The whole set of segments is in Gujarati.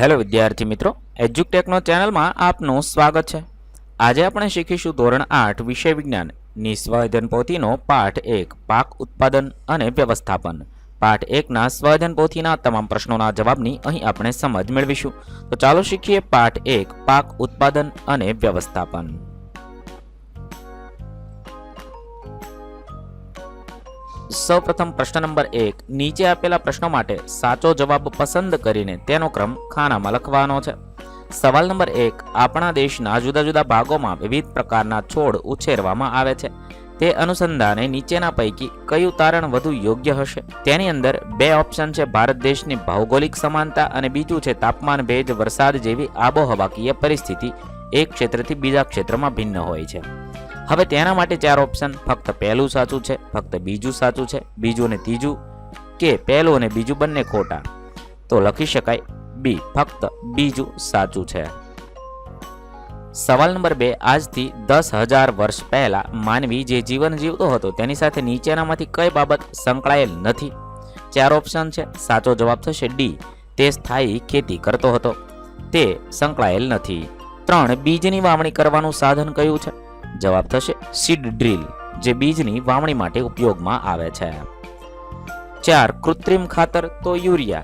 હેલો વિદ્યાર્થી મિત્રો, એજ્યુકટેકનો ચેનલમાં આપનું સ્વાગત છે. આજે આપણે શીખીશું ધોરણ આઠ, વિષય વિજ્ઞાન. નિસ્વાધન પોથીનો પાઠ એક, પાક ઉત્પાદન અને વ્યવસ્થાપન. પાઠ એકના સ્વાધન પોથીના તમામ પ્રશ્નોના જવાબની અહીં આપણે સમજ મેળવીશું. તો ચાલો શીખીએ પાઠ એક, પાક ઉત્પાદન અને વ્યવસ્થાપન. સૌપ્રથમ પ્રશ્ન નંબર એક. નીચે આપેલા પ્રશ્નો માટે સાચો જવાબ પસંદ કરીને તેનો ક્રમ ખાનામાં લખવાનો છે. સવાલ નંબર એક. આપણા દેશના જુદા જુદા ભાગોમાં વિવિધ પ્રકારના છોડ ઉછેરવામાં આવે છે. તે અનુસંધાને નીચેના પૈકી કયું તારણ વધુ યોગ્ય હશે? તેની અંદર બે ઓપ્શન છે. ભારત દેશની ભૌગોલિક સમાનતા અને બીજું છે તાપમાન, ભેજ, વરસાદ જેવી આબોહવાકીય પરિસ્થિતિ. એક ક્ષેત્રથી બીજા ક્ષેત્રમાં ભિન્ન હોય છે. હવે તેના માટે ચાર ઓપ્શન ફક્ત પહેલું સાચું છે, ફક્ત બીજું સાચું છે, બીજું અને ત્રીજું કે પહેલું અને બીજું બંને ખોટા. તો લખી શકાય બી ફક્ત બીજું સાચું છે. સવાલ નંબર બે, આજથી દસ હજાર વર્ષ પહેલા માનવી જે જીવન જીવતો હતો તેની સાથે નીચેનામાંથી કઈ બાબત સંકળાયેલ નથી? ચાર ઓપ્શન છે, સાચો જવાબ થશે ડી તે સ્થાયી ખેતી કરતો હતો. તે સંકળાયેલ નથી. ત્રણ, બીજની વાવણી કરવાનું સાધન કયું છે? જવાબ થશે સીડ ડ્રીલ, જે બીજની વાવણી માટે ઉપયોગમાં આવે છે. ચાર, કૃત્રિમ ખાતર તો યુરિયા,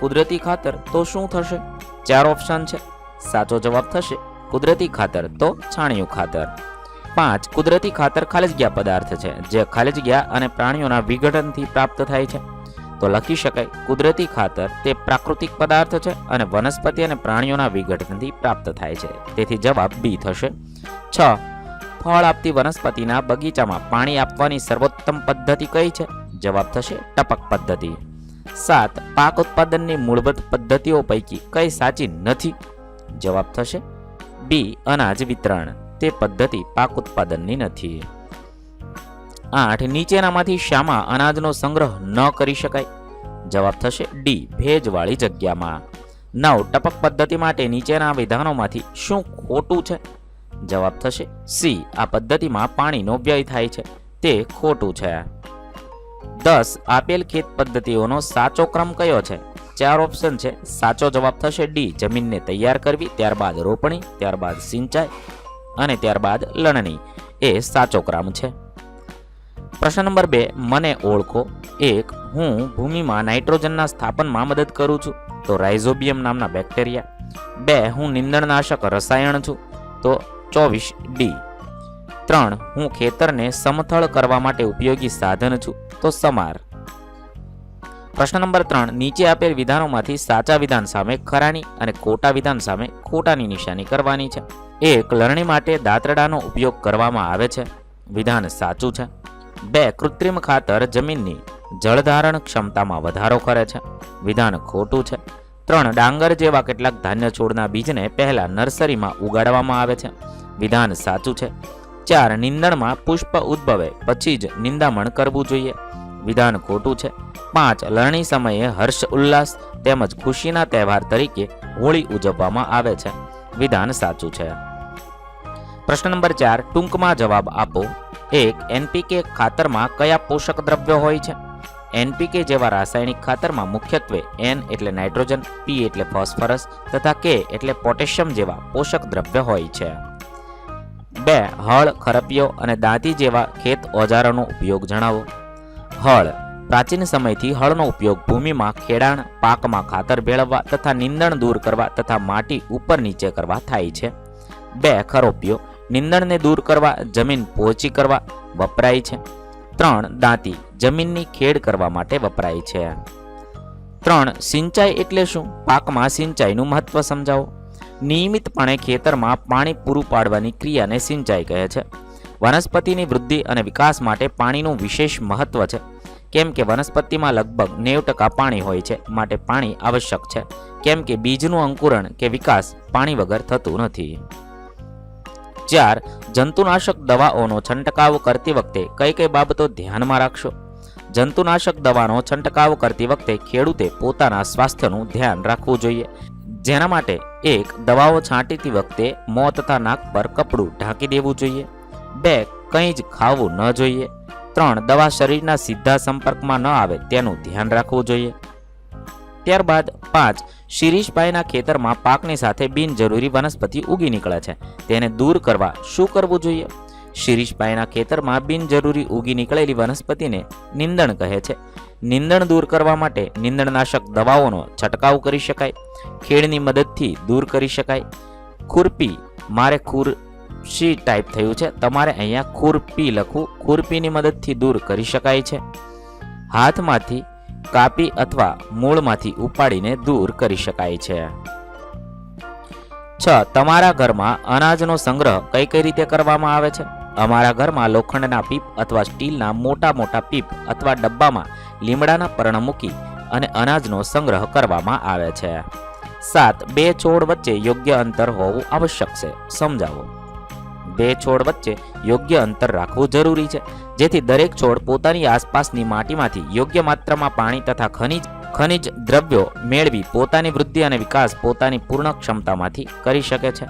કુદરતી ખાતર તો શું થશે? ચાર ઓપ્શન છે. સાચો જવાબ થશે કુદરતી ખાતર તો છાણિયું ખાતર. પાંચ, કુદરતી ખાતર ખાલી જગ્યા પદાર્થ છે, જે ખાલી જગ્યા અને પ્રાણીઓના વિઘટનથી પ્રાપ્ત થાય છે. તો લખી શકાય કુદરતી ખાતર તે પ્રાકૃતિક પદાર્થ છે અને વનસ્પતિ અને પ્રાણીઓના વિઘટનથી પ્રાપ્ત થાય છે. તેથી જવાબ બી થશે છ ફળ આપતી વનસ્પતિના બગીચામાં પાણી આપવાની સર્વોત્તમ પદ્ધતિ કઈ છે? જવાબ થશે ટપક પદ્ધતિ. સાત, પાક ઉત્પાદનની મૂળભૂત પદ્ધતિઓ પૈકી કઈ સાચી નથી? જવાબ થશે બી, અનાજ વિતરણ. તે પદ્ધતિ પાક ઉત્પાદનની નથી. આઠ, નીચેનામાંથી શામાં અનાજનો સંગ્રહ ન કરી શકાય. જવાબ થશે ડી, ભેજવાળી જગ્યામાં. નવ, ટપક પદ્ધતિ માટે નીચેના વિધાનોમાંથી શું ખોટું છે? જવાબ થશે સી. આ પદ્ધતિમાં પાણીનો વ્યય થાય છે. તે ખોટું છે. દસ. આપેલ ખેત પદ્ધતિઓનો સાચો ક્રમ કયો છે? ચાર ઓપ્શન છે. સાચો જવાબ થશે ડી. જમીનને તૈયાર કરવી, ત્યારબાદ રોપણી, ત્યારબાદ સિંચાઈ અને ત્યારબાદ લણણી. એ સાચો ક્રમ છે. પ્રશ્ન નંબર બે. મને ઓળખો. એક. હું ભૂમિમાં નાઇટ્રોજનના સ્થાપનમાં મદદ કરું છું. તો રાઇઝોબિયમ નામના બેક્ટેરિયા. બે. હું નિંદણનાશક રસાયણ છું. તો ચોવીસ ડી. ત્રણ, હું ખેતરને સમથળ કરવા માટે ઉપયોગી સાધન છું, તો સમાર. પ્રશ્ન નંબર ત્રણ, નીચે આપેલ વિધાનોમાંથી સાચા વિધાન સામે ખરાની અને ખોટા વિધાન સામે ખોટાની નિશાની કરવાની છે. એક, લણણી માટે દાંતરડાનો ઉપયોગ કરવામાં આવે છે. વિધાન સાચું છે. બે, કૃત્રિમ ખાતર જમીનની જળધારણ ક્ષમતામાં વધારો કરે છે. વિધાન ખોટું છે. ત્રણ, ડાંગર જેવા કેટલાક ધાન્ય છોડના બીજને પહેલા નર્સરીમાં ઉગાડવામાં આવે છે. વિધાન સાચું છે. ચાર નિંદણમાં પુષ્પ ઉદ્ભવે, પછી જ નિંદામણ કરવું જોઈએ. વિધાન ખોટું છે. પાંચ લણણી સમયે હર્ષ ઉલ્લાસ તેમજ ખુશીના તહેવાર તરીકે હોળી ઉજવવામાં આવે છે. વિધાન સાચું છે. પ્રશ્ન નંબર ચાર, ટૂંકમાં જવાબ આપો. એક, એનપીકે ખાતરમાં કયા પોષક દ્રવ્યો હોય છે? એનપીકે જેવા રાસાયણિક ખાતરમાં મુખ્યત્વે એન એટલે નાઇટ્રોજન, પી એટલે ફોસ્ફરસ તથા કે એટલે પોટેશિયમ જેવા પોષક દ્રવ્ય હોય છે. બે, હળ ખરપિયો અને દાંતી જેવા ખેત ઓજારોનો ઉપયોગ જણાવો. હળ, પ્રાચીન સમયથી હળનો ઉપયોગ ભૂમિમાં ખેડાણ, પાકમાં ખાતર ભેળવવા તથા નિંદણ દૂર કરવા તથા માટી ઉપર નીચે કરવા થાય છે. બે ખરોપિયો નિંદણને દૂર કરવા, જમીન પહોંચી કરવા વપરાય છે. ત્રણ, દાંતી, જમીનની ખેડ કરવા માટે વપરાય છે. ત્રણ, સિંચાઈ એટલે શું? પાકમાં સિંચાઈનું મહત્વ સમજાવો. નિયમિતપણે ખેતરમાં પાણી પૂરું પાડવાની ક્રિયાને સિંચાઈ કહે છે. વનસ્પતિની વૃદ્ધિ અને વિકાસ માટે પાણીનું વિશેષ મહત્વ છે. કેમ કે વનસ્પતિમાં લગભગ નેવ ટકા પાણી હોય છે માટે પાણી આવશ્યક છે. કેમ કે બીજનું અંકુરણ કે વિકાસ પાણી વગર થતું નથી. ચાર, જંતુનાશક દવાઓનો છંટકાવ કરતી વખતે કઈ કઈ બાબતો ધ્યાનમાં રાખશો? જંતુનાશક દવાનો છંટકાવ કરતી વખતે ખેડૂતે પોતાના સ્વાસ્થ્યનું ધ્યાન રાખવું જોઈએ. જેના માટે એક દવાઓ છાંટીતી વખતે મોં તથા નાક પર કપડું ઢાંકી દેવું જોઈએ, બે, કંઈ જ ખાવું ન જોઈએ, ત્રણ, દવા શરીરના સીધા સંપર્કમાં ન આવે તેનું ધ્યાન રાખવું જોઈએ. ત્યારબાદ પાંચ, શિરીષભાઈના ખેતરમાં પાકની સાથે બિનજરૂરી વનસ્પતિ ઉગી નીકળે છે, તેને દૂર કરવા શું કરવું જોઈએ? શિરીષભાઈના ખેતરમાં બિનજરૂરી ઉગી નીકળેલી વનસ્પતિને નિંદણ કહે છે. નિંદણ દૂર કરવા માટે નિંદણનાશક દવાઓનો છંટકાવ કરી શકાય, ખેડની મદદથી દૂર કરી શકાય. ખુરપી, મારે ખુરશી ટાઈપ થયું છે, તમારે અહીંયા ખુરપી લખવું, ખુરપીની મદદથી દૂર કરી શકાય છે. હાથમાંથી કાપી અથવા મૂળમાંથી ઉપાડીને દૂર કરી શકાય છે. છ, તમારા ઘરમાં અનાજનો સંગ્રહ કઈ કઈ રીતે કરવામાં આવે છે? અમારા ઘરમાં લોખંડના પીપ અથવા સ્ટીલના મોટા મોટા પીપ અથવા ડબ્બામાં લીમડાના પર્ણ મૂકી અને અનાજનો સંગ્રહ કરવામાં આવે છે. સાત, બે છોડ વચ્ચે યોગ્ય અંતર હોવું આવશ્યક છે. સમજાવો. બે છોડ વચ્ચે યોગ્ય અંતર રાખવું જરૂરી છે, જેથી દરેક છોડ પોતાની આસપાસની માટીમાંથી યોગ્ય માત્રામાં પાણી તથા ખનિજ ખનિજ દ્રવ્યો મેળવી પોતાની વૃદ્ધિ અને વિકાસ પોતાની પૂર્ણ ક્ષમતામાંથી કરી શકે છે.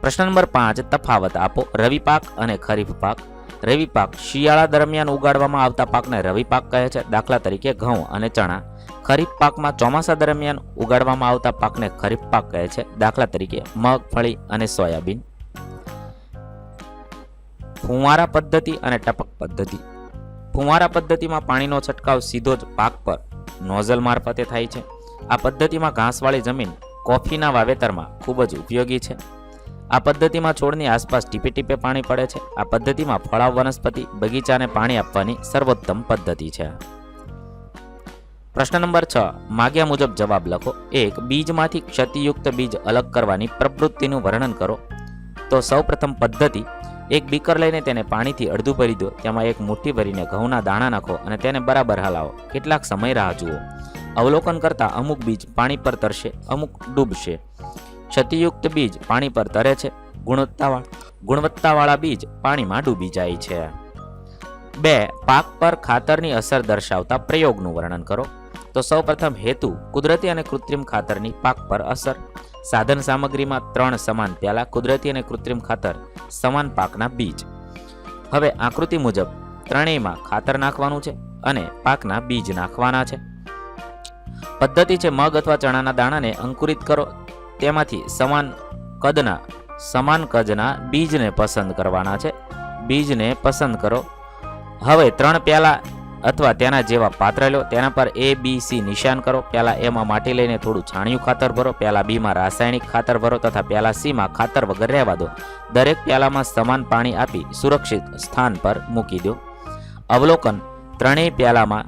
પ્રશ્ન નંબર પાંચ, તફાવત આપો. રવિ પાક અને ખરીફ પાક. રવિ પાક શિયાળા દરમિયાન ઉગાડવામાં આવતા પાકને રવિ પાક કહે છે. દાખલા તરીકે ઘઉં અને ચણા. ખરીફ પાકમાં ચોમાસા દરમિયાન ઉગાડવામાં આવતા પાકને ખરીફ પાક કહે છે. દાખલા તરીકે મગફળી અને સોયાબીન. ફુવારા પદ્ધતિ અને ટપક પદ્ધતિ. ફુવારા પદ્ધતિમાં પાણીનો છંટકાવ સીધો જ પાક પર નોઝલ મારફતે થાય છે. આ પદ્ધતિમાં ઘાસવાળી જમીન કોફીના વાવેતરમાં ખૂબ જ ઉપયોગી છે. આ પદ્ધતિમાં છોડની આસપાસ ટીપે ટીપે પાણી પડે છે. આ પદ્ધતિમાં ફળાવ વનસ્પતિ, બગીચાને પાણી આપવાની સર્વોત્તમ પદ્ધતિ છે. પ્રશ્ન નંબર છ. માગ્યા મુજબ જવાબ લખો. એક, બીજમાંથી ક્ષતિયુક્ત બીજ અલગ કરવાની પ્રવૃત્તિનું વર્ણન કરો. તો સૌપ્રથમ પદ્ધતિ, એક બીકર લઈને તેને પાણીથી અડધું ભરી દો. તેમાં એક મુઠ્ઠી ભરીને ઘઉંના દાણા નાખો અને તેને બરાબર હલાવો. કેટલાક સમય રાહ જુઓ. અવલોકન કરતા અમુક બીજ પાણી પર તરશે, અમુક ડૂબશે. ક્ષતિયુક્ત બીજ પાણી પર તરે છે. ગુણવત્તાવાળા ગુણવત્તાવાળા બીજ પાણીમાં ડૂબી જાય છે. બે, પાક પર ખાતરની અસર દર્શાવતા પ્રયોગનું વર્ણન કરો. તો સૌપ્રથમ હેતુ, કુદરતી અને કૃત્રિમ ખાતરની પાક પર અસર. સાધન સામગ્રીમાં ત્રણ સમાન પ્યાલા કુદરતી અને કૃત્રિમ ખાતર સમાન પાકના બીજ. હવે આકૃતિ મુજબ, ત્રણેયમાં ખાતર નાખવાનું છે અને પાકના બીજ નાખવાના છે. પદ્ધતિ છે મગ અથવા ચણાના દાણાને અંકુરિત કરો. તેમાંથી સમાન કદના સમાન કદના બીજને પસંદ કરવાના છે. બીજને પસંદ કરો. હવે ત્રણ પ્યાલા અથવા તેના જેવા પાત્ર લો. તેના પર એ બી સી નિશાન કરો. પહેલા એમાં માટી લઈને થોડું છાણિયું ખાતર ભરો. પહેલાં બીમાં રાસાયણિક ખાતર ભરો તથા પહેલા સીમાં ખાતર વગર રહેવા દો. દરેક પ્યાલામાં સમાન પાણી આપી સુરક્ષિત સ્થાન પર મૂકી દો. અવલોકન. ત્રણેય પ્યાલામાં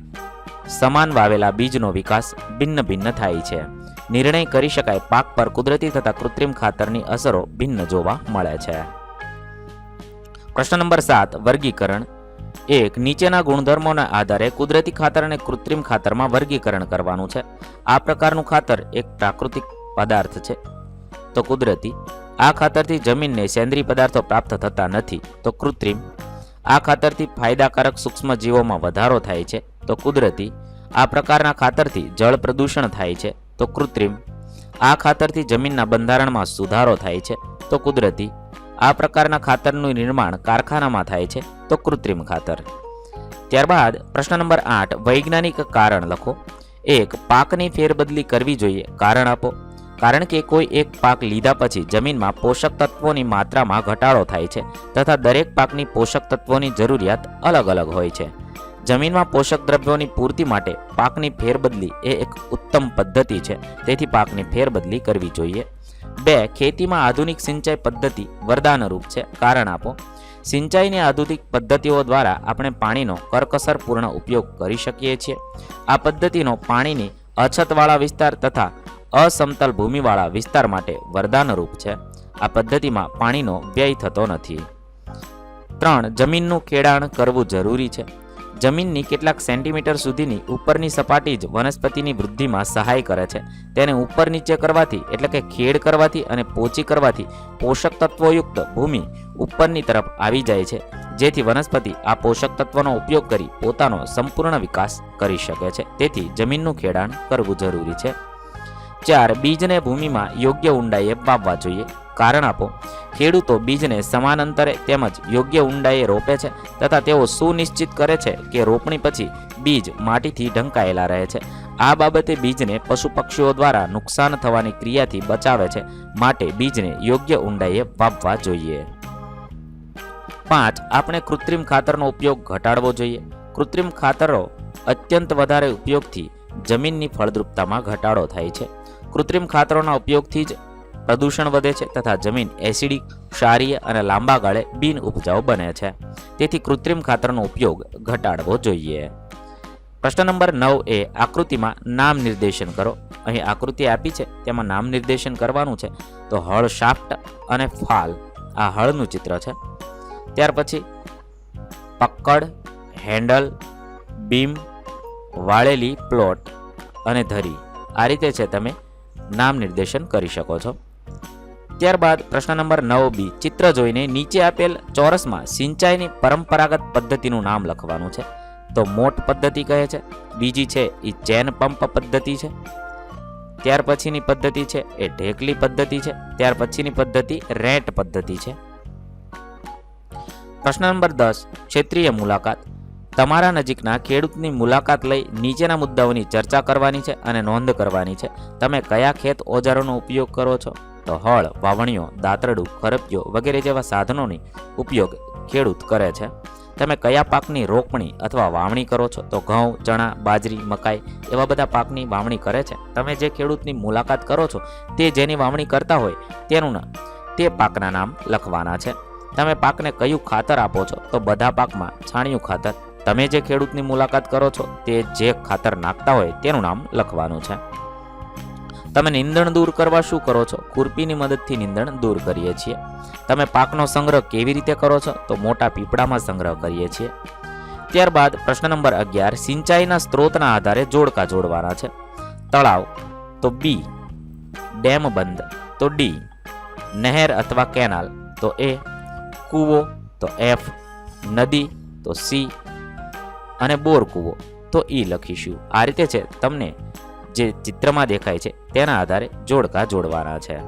સમાન વાવેલા બીજનો વિકાસ ભિન્ન ભિન્ન થાય છે. નિર્ણય કરી શકાય. પાક પર કુદરતી તથા કૃત્રિમ ખાતરની અસરો ભિન્ન જોવા મળે છે. પ્રશ્ન નંબર સાત, વર્ગીકરણ. એક, નીચેના ગુણધર્મોના આધારે કુદરતી ખાતર અને કૃત્રિમ ખાતરમાં વર્ગીકરણ કરવાનું છે. આ પ્રકારનું ખાતર એક પ્રાકૃતિક પદાર્થ છે. તો કુદરતી, આ ખાતરથી જમીનને સેન્દ્રીય પદાર્થો પ્રાપ્ત થતા નથી, તો કૃત્રિમ. આ ખાતરથી ફાયદાકારક સૂક્ષ્મ જીવોમાં વધારો થાય છે, તો કુદરતી. આ પ્રકારના ખાતરથી જળ પ્રદૂષણ થાય છે તો કૃત્રિમ. આ ખાતરથી જમીનના બંધારણમાં સુધારો થાય છે. તો કુદરતી. આ પ્રકારના ખાતરનું નિર્માણ કારખાનામાં થાય છે. તો કૃત્રિમ ખાતર. ત્યારબાદ પ્રશ્ન નંબર આઠ, વૈજ્ઞાનિક કારણ લખો. એક, પાકની ફેરબદલી કરવી જોઈએ. કારણ આપો. કારણ કે કોઈ એક પાક લીધા પછી જમીનમાં પોષક તત્વોની માત્રામાં ઘટાડો થાય છે તથા દરેક પાકની પોષક તત્વોની જરૂરિયાત અલગ અલગ હોય છે. જમીનમાં પોષક દ્રવ્યોની પૂર્તિ માટે પાકની ફેરબદલી એ એક ઉત્તમ પદ્ધતિ છે. તેથી પાકની ફેરબદલી કરવી જોઈએ. બે, ખેતીમાં આધુનિક સિંચાઈ પદ્ધતિ વરદાનરૂપ છે. કારણ આપો, સિંચાઈની આધુનિક પદ્ધતિઓ દ્વારા આપણે પાણીનો કરકસરપૂર્ણ ઉપયોગ કરી શકીએ છીએ. આ પદ્ધતિનો પાણીની અછતવાળા વિસ્તાર તથા અસમતલ ભૂમિવાળા વિસ્તાર માટે વરદાનરૂપ છે. આ પદ્ધતિમાં પાણીનો વ્યય થતો નથી. ત્રણ, જમીનનું ખેડાણ કરવું જરૂરી છે. જમીનની કેટલાક સેન્ટીમીટર સુધીની ઉપરની સપાટી જ વનસ્પતિની વૃદ્ધિમાં સહાય કરે છે. તેને ઉપર નીચે કરવાથી, એટલે કે ખેડ કરવાથી અને પોચી કરવાથી પોષક તત્વોયુક્ત ભૂમિ ઉપરની તરફ આવી જાય છે. જેથી વનસ્પતિ આ પોષક તત્વોનો ઉપયોગ કરી પોતાનો સંપૂર્ણ વિકાસ કરી શકે છે. તેથી જમીનનું ખેડાણ કરવું જરૂરી છે. ચાર, બીજને ભૂમિમાં યોગ્ય ઊંડાઈએ વાવવા જોઈએ. કારણ આપો ખેડૂતો બીજને સમાન અંતરે તેમજ યોગ્ય ઊંડાઈએ રોપે છે તથા તેઓ સુનિશ્ચિત કરે છે કે રોપણી પછી બીજ માટીથી ઢંકાયેલા રહે છે. આ બાબતે બીજને પશુ પક્ષીઓ દ્વારા નુકસાન થવાની ક્રિયાથી બચાવે છે માટે બીજને યોગ્ય ઊંડાઈએ વાવવા જોઈએ. પાંચ, આપણે કૃત્રિમ ખાતરનો ઉપયોગ ઘટાડવો જોઈએ. કૃત્રિમ ખાતરો અત્યંત વધારે ઉપયોગથી જમીનની ફળદ્રુપતામાં ઘટાડો થાય છે. કૃત્રિમ ખાતરોના ઉપયોગથી જ પ્રદૂષણ વધે છે તથા જમીન એસિડિક, ક્ષારીય અને લાંબા ગાળે બિન ઉપજાઉ બને છે. તેથી કૃત્રિમ ખાતરનો ઉપયોગ ઘટાડવો જોઈએ. પ્રશ્ન નંબર નવ એ આકૃતિમાં નામ નિર્દેશન કરો. અહીં આકૃતિ આપી છે, તેમાં નામ નિર્દેશન કરવાનું છે. તો હળ શાફ્ટ અને ફાલ, આ હળનું ચિત્ર છે. ત્યાર પછી પક્કડ, હેન્ડલ, બીમ, વાળેલી પ્લોટ અને ધરી. આ રીતે છે તમે નામ નિર્દેશન કરી શકો છો. ત્યારબાદ પ્રશ્ન નંબર નવ બી, ચિત્ર જોઈને નીચે આપેલ ચોરસમાં સિંચાઈની પરંપરાગત પદ્ધતિનું નામ લખવાનું છે. તો મોટ પદ્ધતિ કહે છે. બીજી છે એ ચેન પંપ પદ્ધતિ છે. ત્યાર પછીની પદ્ધતિ છે એ ઢેકલી પદ્ધતિ છે. ત્યાર પછીની પદ્ધતિ રેટ પદ્ધતિ છે. પ્રશ્ન નંબર દસ, ક્ષેત્રીય મુલાકાત. તમારા નજીકના ખેડૂતની મુલાકાત લઈ નીચેના મુદ્દાઓની ચર્ચા કરવાની છે અને નોંધ કરવાની છે. તમે કયા ખેત ઓજારોનો ઉપયોગ કરો છો? તો હળ, વાવણીઓ, દાતરડું ખરપિયો વગેરે જેવા સાધનોની ઉપયોગ ખેડૂત કરે છે. તમે કયા પાકની રોપણી અથવા વાવણી કરો છો? તો ઘઉં, ચણા, બાજરી, મકાઈ એવા બધા પાકની વાવણી કરે છે. તમે જે ખેડૂતની મુલાકાત કરો છો તે જેની વાવણી કરતા હોય તેનું તે પાકના નામ લખવાના છે. તમે પાકને કયું ખાતર આપો છો? તો બધા પાકમાં છાણિયું ખાતર. તમે જે ખેડૂતની મુલાકાત કરો છો તે જે ખાતર નાખતા હોય તેનું નામ લખવાનું છે. તમે નીંદણ દૂર કરવા શું કરો છો? ખુરપીની મદદથી નીંદણ દૂર કરીએ છીએ. તમે પાકનો સંગ્રહ કેવી રીતે કરો છો? તો મોટા પીપળામાં સંગ્રહ કરીએ છીએ. ત્યારબાદ પ્રશ્ન નંબર અગિયાર. સિંચાઈના સ્ત્રોતના આધારે જોડકા જોડવાના છે. તળાવ. તો બી. ડેમ બંધ. તો ડી. નહેર અથવા કેનાલ. તો એ. કૂવો. તો એફ. નદી. તો સી. અને બોર કૂવો. તો ઈ લખીશું. આ રીતે છે. તમને જે ચિત્રમાં દેખાય છે તેના આધારે જોડકા જોડવાના છે.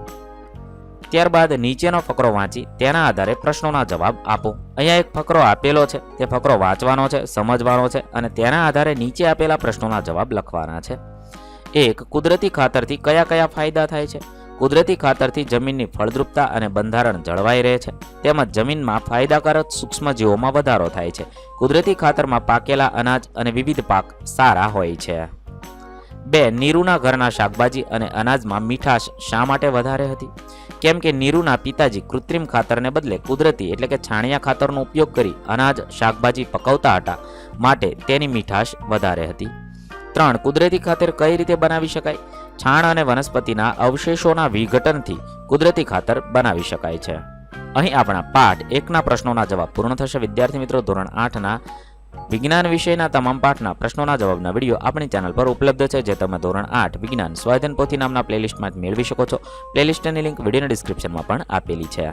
ત્યારબાદ નીચેનો ફકરો વાંચી તેના આધારે પ્રશ્નોના જવાબ આપો. અહીંયા એક ફકરો આપેલો છે, તે ફકરો વાંચવાનો છે, સમજવાનો છે અને તેના આધારે નીચે આપેલા પ્રશ્નોના જવાબ લખવાના છે. એક, કુદરતી ખાતરથી કયા કયા ફાયદા થાય છે? કુદરતી ખાતરથી જમીનની ફળદ્રુપતા અને બંધારણ જળવાઈ રહે છે. તેમજ જમીનમાં ફાયદાકારક સૂક્ષ્મજીવોમાં વધારો થાય છે. કુદરતી ખાતરમાં પાકેલા અનાજ અને વિવિધ પાક સારા હોય છે. બે, નીરુના ઘરના શાકભાજી અને અનાજમાં મીઠાશ શા માટે વધારે હતી? કેમ કે નીરુના પિતાજી કૃત્રિમ ખાતરને બદલે કુદરતી એટલે કે છાણિયા ખાતરનો ઉપયોગ કરી અનાજ, શાકભાજી પકવતા હતા, માટે તેની મીઠાશ વધારે હતી. ત્રણ, કુદરતી ખાતર કઈ રીતે બનાવી શકાય? છાણ અને વનસ્પતિના અવશેષોના વિઘટનથી કુદરતી ખાતર બનાવી શકાય છે. અહીં આપણા પાઠ એકના પ્રશ્નોના જવાબ પૂર્ણ થશે. વિદ્યાર્થી મિત્રો, ધોરણ આઠના વિજ્ઞાન વિષયના તમામ પાઠના પ્રશ્નોના જવાબના વીડિયો આપણી ચેનલ પર ઉપલબ્ધ છે, જે તમે ધોરણ આઠ વિજ્ઞાન સ્વાધન પોથી નામના પ્લેલિસ્ટમાં મેળવી શકો છો. પ્લેલિસ્ટની લિંક વિડીયોના ડિસ્ક્રિપ્શનમાં પણ આપેલી છે.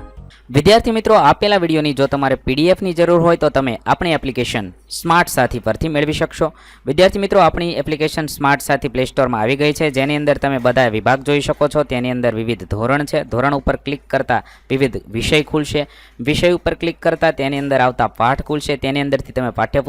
વિદ્યાર્થી મિત્રો, આપેલા વિડીયોની જો તમારે પીડીએફની જરૂર હોય તો તમે આપણી એપ્લિકેશન સ્માર્ટ સાથી પરથી મેળવી શકશો. વિદ્યાર્થી મિત્રો, આપણી એપ્લિકેશન સ્માર્ટ સાથી પ્લે સ્ટોરમાં આવી ગઈ છે, જેની અંદર તમે બધા વિભાગ જોઈ શકો છો. તેની અંદર વિવિધ ધોરણ છે. ધોરણ ઉપર ક્લિક કરતાં વિવિધ વિષય ખુલશે. વિષય ઉપર ક્લિક કરતાં તેની અંદર આવતા પાઠ ખુલશે. તેની અંદરથી તમે પાઠ્યપુસ્તક